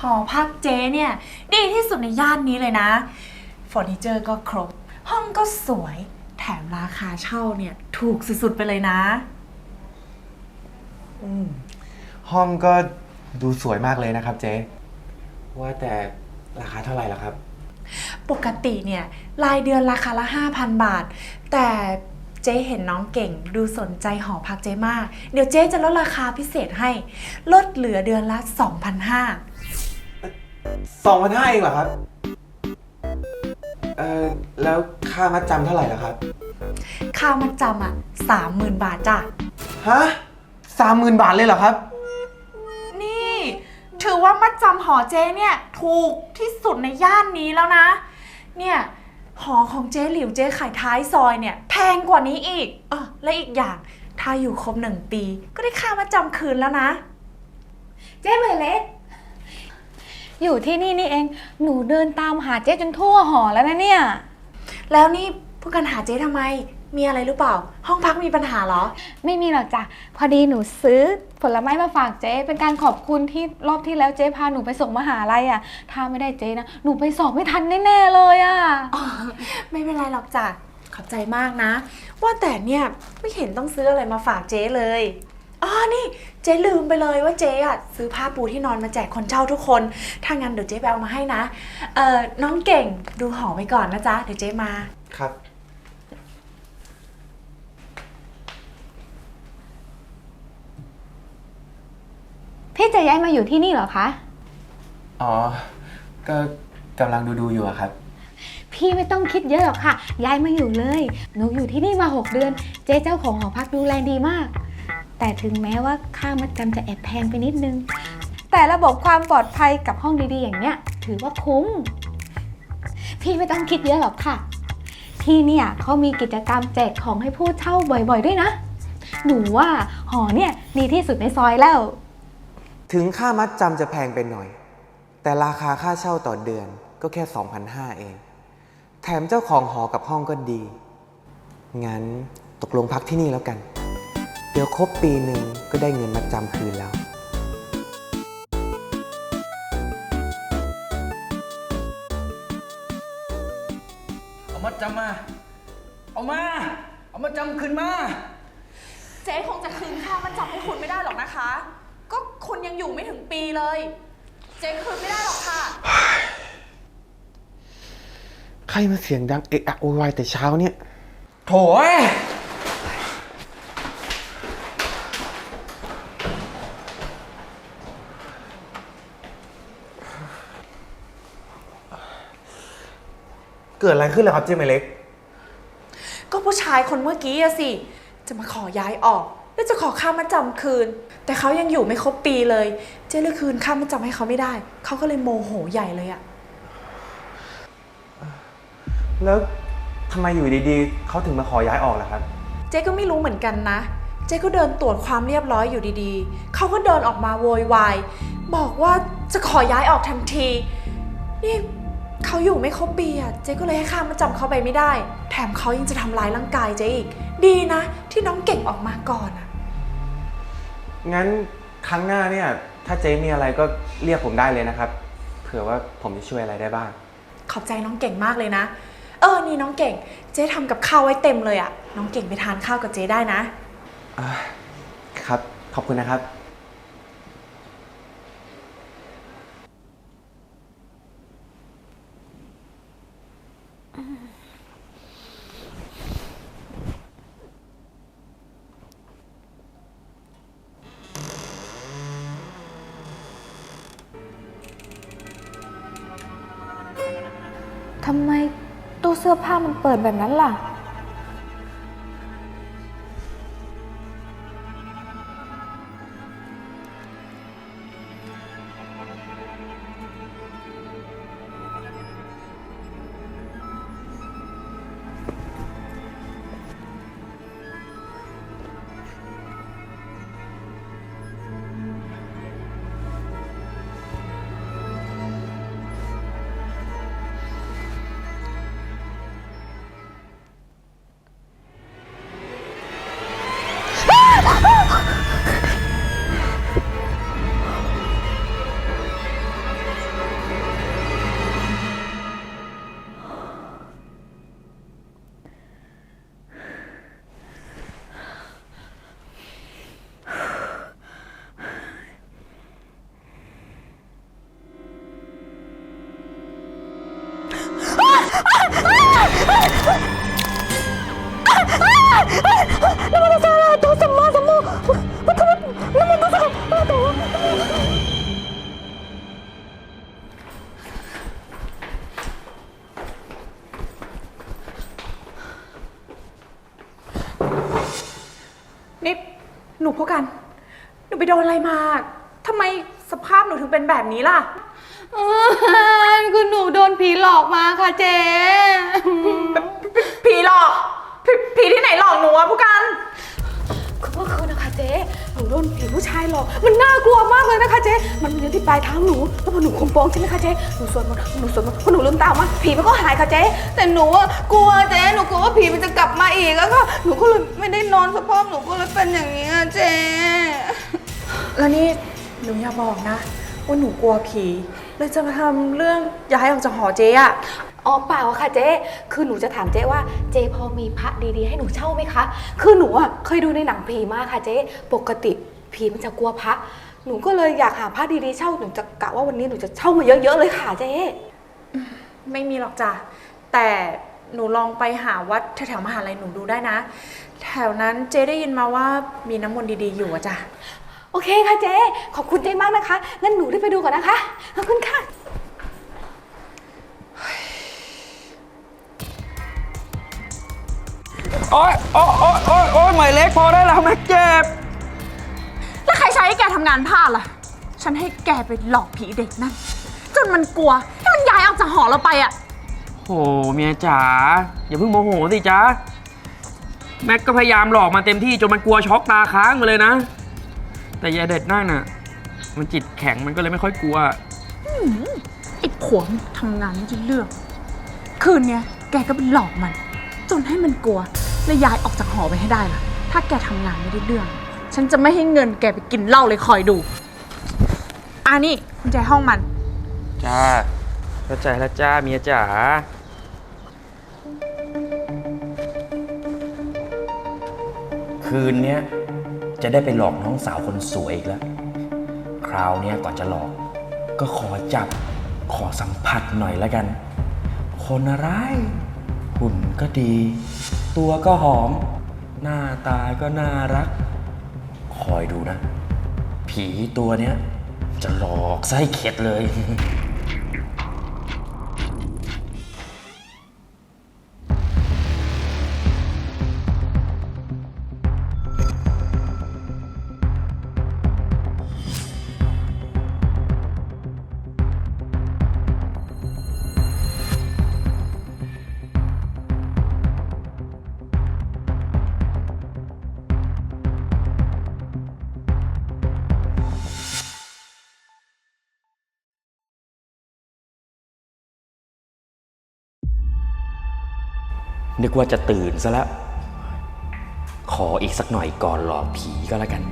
หอพักเจ๊เนี่ย ดีที่สุดในย่านนี้เลยนะเฟอร์นิเจอร์ก็ครบ ห้องก็สวย แถมราคาเช่าเนี่ย ถูกสุดๆไปเลยนะห้องก็ดูสวยมากเลยนะครับเจ๊ ว่าแต่ราคาเท่าไหร่ล่ะครับ ปกติเนี่ย รายเดือนราคาละ 5,000 บาท แต่เจ๊เห็นน้องเก่งดูสนใจหอพักเจ๊มาก เดี๋ยวเจ๊จะลดราคาพิเศษให้ ลดเหลือเดือนละ 2,500 สองพันห้าเองเหรอครับ เอ่อ แล้วค่ามัดจำเท่าไหร่ล่ะครับ ค่ามัดจำอะ30,000บาทจ้ะ ฮะสามหมื่นบาทเลยเหรอครับ นี่ ถือว่ามัดจำหอเจ๊เนี่ย ถูกที่สุดในย่านนี้แล้วนะ เนี่ย หอของเจ๊หลิวเจ๊ขายท้ายซอยเนี่ย แพงกว่านี้อีกเออและอีกอย่าง ถ้าอยู่ครบหนึ่งปี ก็ได้ค่ามัดจำคืนแล้วนะ เจ๊เบยเล็ก อยู่ที่นี่นี่เอง หนูเดินตามหาเจ๊จนทั่วหอแล้วนะเนี่ย แล้วนี่พวกกันหาเจ๊ทำไม มีอะไรหรือเปล่า ห้องพักมีปัญหาเหรอ ไม่มีหรอกจ้ะ พอดีหนูซื้อผลไม้มาฝากเจ๊เป็นการขอบคุณที่รอบที่แล้วเจ๊พาหนูไปส่งมหาลัยอะ ถ้าไม่ได้เจ๊นะ หนูไปสอบไม่ทันแน่ๆเลยอะไม่เป็นไรหรอกจ้ะ ขอบใจมากนะ ว่าแต่เนี่ยไม่เห็นต้องซื้ออะไรมาฝากเจ๊เลย อ๋อนี่เจ๊ลืมไปเลยว่าเจ๊อะซื้อผ้าปูที่นอนมาแจกคนเช่าทุกคน ถ้างั้นเดี๋ยวเจ๊ไปเอามาให้นะ เอ่อ น้องเก่งดูหอไว้ก่อนนะจ๊ะ เดี๋ยวเจ๊มา ครับ พี่จะย้ายมาอยู่ที่นี่เหรอคะ อ๋อ ก็กำลังดูดูๆอยู่อะครับ พี่ไม่ต้องคิดเยอะหรอกค่ะ ย้ายมาอยู่เลย หนูอยู่ที่นี่มา 6 เดือน เจ๊เจ้าของหอพักดูแลดีมาก แต่ถึงแม้ว่าค่ามัดจำจะแอบแพงไปนิดนึง แต่ระบบความปลอดภัยกับห้องดีๆ อย่างเนี้ย ถือว่าคุ้ม พี่ไม่ต้องคิดเยอะหรอกค่ะ ที่เนี่ยเขามีกิจกรรมแจกของให้ผู้เช่าบ่อยๆ ด้วยนะ หนูว่าหอเนี่ยดีที่สุดในซอยแล้ว ถึงค่ามัดจำจะแพงไปหน่อย แต่ราคาค่าเช่าต่อเดือนก็แค่ 2,500 เอง แถมเจ้าของหอกับห้องก็ดี งั้นตกลงพักที่นี่แล้วกัน ดี๋ยวครบปีหนึ่งก็ได้เงินมัดจำคืนแล้ว เอามาจำมา เอามา เอามาจำคืนมา เจ๊คงจะคืนค่ามัดจำให้คุณไม่ได้หรอกนะคะ ก็คุณยังอยู่ไม่ถึงปีเลย เจ๊คืนไม่ได้หรอกค่ะ ใครมาเสียงดังเอะอะโวยวายแต่เช้าเนี่ย โถ่เอ้ย เกิดอะไรขึ้นเหรอครับเจ๊เมเล็ก ก็ผู้ชายคนเมื่อกี้อะสิ จะมาขอย้ายออก แล้วจะขอค่ามัดจำคืน แต่เขายังอยู่ไม่ครบปีเลย เจ๊เลยคืนค่ามัดจำให้เขาไม่ได้ เขาก็เลยโมโหใหญ่เลยอะแล้วทำไมอยู่ดีๆ เขาถึงมาขอย้ายออกล่ะครับ เจ๊ก็ไม่รู้เหมือนกันนะ เจ๊ก็เดินตรวจความเรียบร้อยอยู่ดีๆ เขาก็เดินออกมาโวยวาย บอกว่าจะขอย้ายออกทันที นี่ เขาอยู่ไม่ครบปีอะเจ๊ก็เลยให้ค่ามัดจำเขาไปไม่ได้ แถมเขายังจะทำร้ายร่างกายเจ๊อีก ดีนะ ที่น้องเก่งออกมาก่อนอะงั้นครั้งหน้าเนี่ย ถ้าเจ๊มีอะไรก็เรียกผมได้เลยนะครับ เผื่อว่าผมจะช่วยอะไรได้บ้าง ขอบใจน้องเก่งมากเลยนะ เออ นี่น้องเก่ง เจ๊ทำกับข้าวไว้เต็มเลยอะน้องเก่งไปทานข้าวกับเจ๊ได้นะ ครับ ขอบคุณนะครับ สื้อผ้ามันเปิดแบบนั้นล่ะ นี่หนูพวกัน หนูไปโดนอะไรมาทำไมสภาพหนูถึงเป็นแบบนี้ล่ะคือหนูโดนผีหลอกมาค่ะเจ๊ ผีหลอก ผีผีที่ไหนหลอกหนูอะผู้กันคือเมื่อคืนนะคะเจ๊หนูโดนผีผู้ชายหลอก มันน่ากลัวมากเลยนะคะเจ๊ มันยืนที่ปลายเท้าหนู แล้วพอหนูคุมโปงใช่ไหมคะเจ๊ หนูสวดมนต์หนูสวดมนต์พอหนูลืมตาออกมา ผีมันก็หายค่ะเจ๊ แต่หนูอะกลัวเจ๊ หนูกลัวว่าผีมันจะกลับมาอีกแล้วก็หนูก็เลยไม่ได้นอนสภาพหนูก็เลยเป็นอย่างนี้อะเจ๊ แล้วนี่หนูอย่าบอกนะ ว่าหนูกลัวผี เลยจะมาทำเรื่องย้ายออกจากหอเจ๊อะ อ๋อเปล่าค่ะเจ๊ คือหนูจะถามเจ๊ว่าเจ๊พอมีพระดีๆ ให้หนูเช่าไหมคะ คือหนูอะเคยดูในหนังผีมากค่ะเจ๊ ปกติผีมันจะกลัวพระ หนูก็เลยอยากหาพระดีๆเช่า หนูจะกะว่าวันนี้หนูจะเช่ามาเยอะๆเลยค่ะเจ๊ ไม่มีหรอกจ้ะ แต่หนูลองไปหาวัดแถวๆมหาลัยหนูดูได้นะ แถวนั้นเจ๊ได้ยินมาว่ามีน้ำมนต์ดีๆอยู่อะจ้ะ โอเคค่ะเจ๊ ขอบคุณเจ๊มากนะคะ งั้นหนูได้ไปดูก่อนนะคะ ขอบคุณค่ะ โอ๊ยโอ๊ยโอ๊ยโอ๊ยโอ๊ยหมายเล็กพอได้แล้วแม็กเจ็บ แล้วใครใช้ให้แกทำงานพลาดล่ะ ฉันให้แกไปหลอกผีเด็กนั่น จนมันกลัวให้มันย้ายออกจากหอเราไปอะโอ้เมียจ๋าอย่าเพิ่งโมโหสิจ๊ะแม็กก็พยายามหลอกมาเต็มที่จนมันกลัวช็อกตาค้างมาเลยนะ แต่ยายเด็ดนั่นน่ะ มันจิตแข็งมันก็เลยไม่ค่อยกลัว ไอ้ผัวทำงานไม่ได้เรื่อง คืนเนี้ยแกก็ไปหลอกมัน จนให้มันกลัว แล้วย้ายออกจากหอไปให้ได้ล่ะ ถ้าแกทำงานไม่ได้เรื่อง ฉันจะไม่ให้เงินแกไปกินเหล้าเลยคอยดู อ่านี่กุญแจห้องมัน จ้าเข้าใจแล้วจ้าเมียจ๋าคืนเนี้ยจะได้ไปหลอกน้องสาวคนสวยอีกแล้ว คราวเนี้ยก่อนจะหลอก ก็ขอจับขอสัมผัสหน่อยแล้วกัน คนอะไรหุ่นก็ดี ตัวก็หอม หน้าตาก็น่ารัก คอยดูนะ ผีตัวเนี้ย จะหลอกไส้เข็ดเลย นึกว่าจะตื่นซะแล้ว ขออีกสักหน่อยก่อนหลอกผีก็แล้วกัน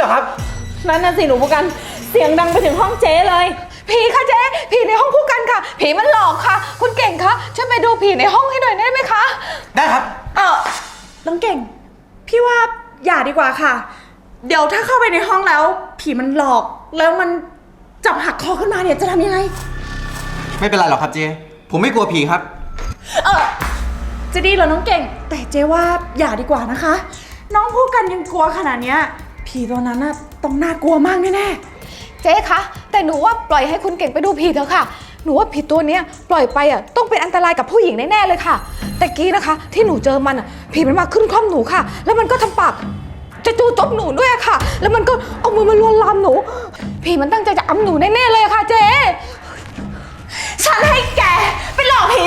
เกิดอะไรขึ้นเหรอครับ นั่นน่ะสิหนูผู้กัน เสียงดังไปถึงห้องเจ๊เลย ผีค่ะเจ๊ ผีในห้องคู่กันค่ะ ผีมันหลอกค่ะ คุณเก่งคะช่วยไปดูผีในห้องให้หน่อยได้ไหมคะ ได้ครับ เออน้องเก่ง พี่ว่าอย่าดีกว่าค่ะ เดี๋ยวถ้าเข้าไปในห้องแล้ว ผีมันหลอก แล้วมันจับหักคอขึ้นมาเนี่ยจะทำยังไง ไม่เป็นไรหรอกครับเจผมไม่กลัวผีครับ เออจะดีเหรอน้องเก่ง แต่เจ๊ว่าอย่าดีกว่านะคะ น้องพูดกันยังกลัวขนาดเนี้ย ผีตัวนั้นน่ะต้องน่ากลัวมากแน่เจ๊คะ แต่หนูว่าปล่อยให้คุณเก่งไปดูผีเถอะค่ะ หนูว่าผีตัวเนี้ยปล่อยไปอะต้องเป็นอันตรายกับผู้หญิงแน่ๆเลยค่ะ แต่กี้นะคะ ที่หนูเจอมันอะผีมันมาขึ้นคล่อมหนูค่ะ แล้วมันก็ทำปากจะจูจบหนูด้วยอะค่ะ แล้วมันก็เอามือมาลวนลามหนู ผีมันตั้งใจจะอำหนูแน่ๆเลยอะค่ะเจ๊ๆฉันให้แกไปหลอกผี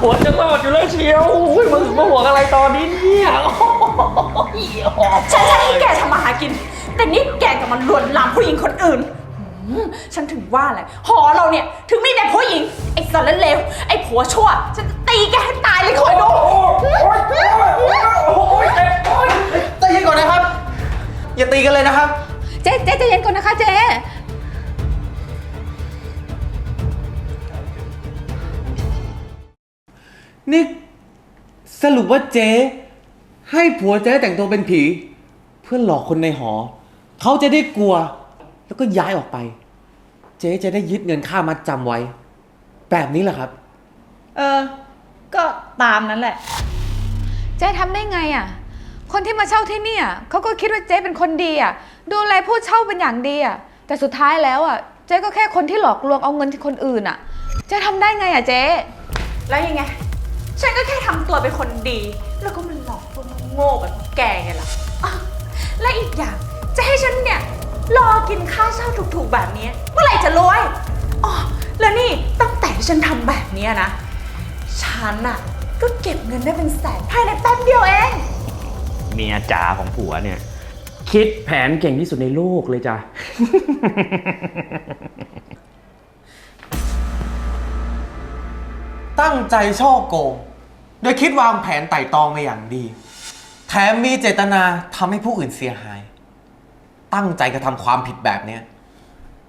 หัวจะรอดอยู่แล้วเชียวโอ้ยมึงมาห่วงอะไรตอนนี้เนี่ยโอ้ยหอบฉันจะให้แกทำมาหากิน แต่นี่แกกลับมันลวนลามผู้หญิงคนอื่นหืมฉันถึงว่าแหละหอเราเนี่ย ถึงมีแต่ผู้หญิง ไอ้สารเลว ไอ้ผัวชั่ว ฉันจะตีแกให้ตายเลยคอยดู ใจเย็นก่อนนะครับตีกันเลยนะครับ เจ๊เจ๊ใจเย็นก่อนนะคะเจ๊ นี่สรุปว่าเจ๊ให้ผัวเจ๊แต่งตัวเป็นผี เพื่อหลอกคนในหอ เขาจะได้กลัว แล้วก็ย้ายออกไป เจ๊จะได้ยึดเงินค่ามัดจำไว้ แบบนี้แหละครับ เออ ก็ตามนั้นแหละ เจ๊ทำได้ไงอะ คนที่มาเช่าที่เนี่ยเขาก็คิดว่าเจ๊เป็นคนดีอะ ดูแลผู้เช่าเป็นอย่างดีอะ แต่สุดท้ายแล้วอะ เจ๊ก็แค่คนที่หลอกลวงเอาเงินที่คนอื่นอะ เจ๊ทำได้ไงอะเจ๊ แล้วยังไง ฉันก็แค่ทำตัวเป็นคนดี แล้วก็มันหลอกพวกโง่แบบพวกแกไงล่ะอะและอีกอย่างจะให้ฉันเนี่ยรอกินค่าเช่าถูกๆแบบนี้เมื่อไหร่จะรวยอ๋อแล้วนี่ตั้งแต่ที่ฉันทำแบบเนี้ยนะ ฉันอะก็เก็บเงินได้เป็นแสนภายในแป๊บเดียวเอง เมียจ๋าของผัวเนี่ย คิดแผนเก่งที่สุดในโลกเลยจ้ะ ตั้งใจช่อโกง โดยคิดวางแผนไต่ตรองมาอย่างดี แถมมีเจตนาทำให้ผู้อื่นเสียหาย ตั้งใจกระทำความผิดแบบเนี้ย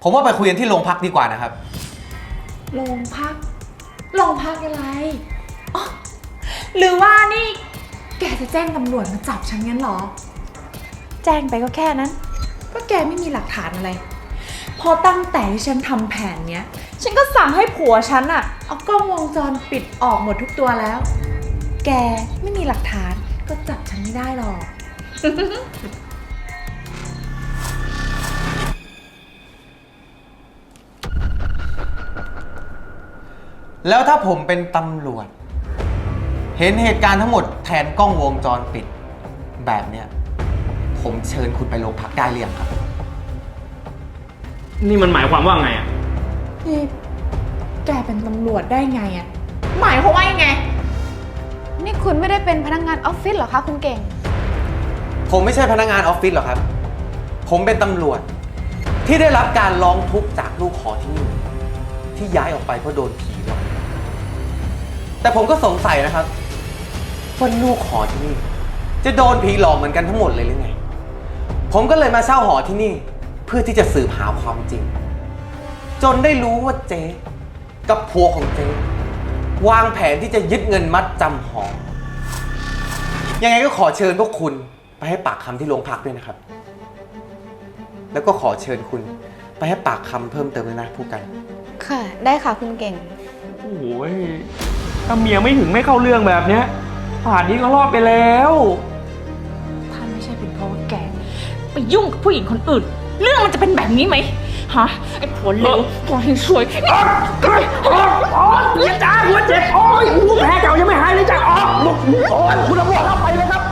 ผมว่าไปคุยกันที่โรงพักดีกว่านะครับ โรงพักโรงพักอะไรอ๋อหรือว่านี่ แกจะแจ้งตำรวจมาจับฉันงั้นเหรอ แจ้งไปก็แค่นั้นก็แกไม่มีหลักฐานอะไร พอตั้งแต่ที่ฉันทำแผนเนี้ย ฉันก็สั่งให้ผัวฉันอะเอากล้องวงจรปิดออกหมดทุกตัวแล้ว แกไม่มีหลักฐานก็จับฉันไม่ได้หรอก แล้วถ้าผมเป็นตำรวจ เห็นเหตุการณ์ทั้งหมดแทนกล้องวงจรปิด แบบเนี้ยผมเชิญคุณไปโรงพักได้หรือยังครับ นี่มันหมายความว่าไงอะ นี่แกเป็นตำรวจได้ไงอะหมายความว่ายังไง นี่คุณไม่ได้เป็นพนักงานออฟฟิศเหรอคะคุณเก่ง ผมไม่ใช่พนักงานออฟฟิศหรอกครับ ผมเป็นตำรวจ ที่ได้รับการร้องทุกข์จากลูกหอที่นี่ ที่ย้ายออกไปเพราะโดนผีหลอกแต่ผมก็สงสัยนะครับว่าลูกหอที่นี่ จะโดนผีหลอกเหมือนกันทั้งหมดเลยหรือไง ผมก็เลยมาเช่าหอที่นี่ เพื่อที่จะสืบหาความจริง จนได้รู้ว่าเจ๊กับผัวของเจ๊ วางแผนที่จะยึดเงินมัดจำหอยังไงก็ขอเชิญพวกคุณไปให้ปากคำที่โรงพักด้วยนะครับ แล้วก็ขอเชิญคุณ ไปให้ปากคำเพิ่มเติมด้วยนะผู้กัน ค่ะ ได้ค่ะคุณเก่ง โอ้ยถ้าเมียไม่ถึงไม่เข้าเรื่องแบบเนี้ยป่านนี้ก็รอดไปแล้ว ถ้าไม่ใช่เป็นเพราะว่าแก ไปยุ่งกับผู้หญิงคนอื่น เรื่องมันจะเป็นแบบนี้ไหม ฮะไอ้ผัวเลวผัวเฮงซวยเมียจ๋าหัวเจ็บโอ้ยอู้แผลเก่ายังไม่หายเลยจ้ะอ๋อโอ้ยคุณตำรวจรับไปเลยครับ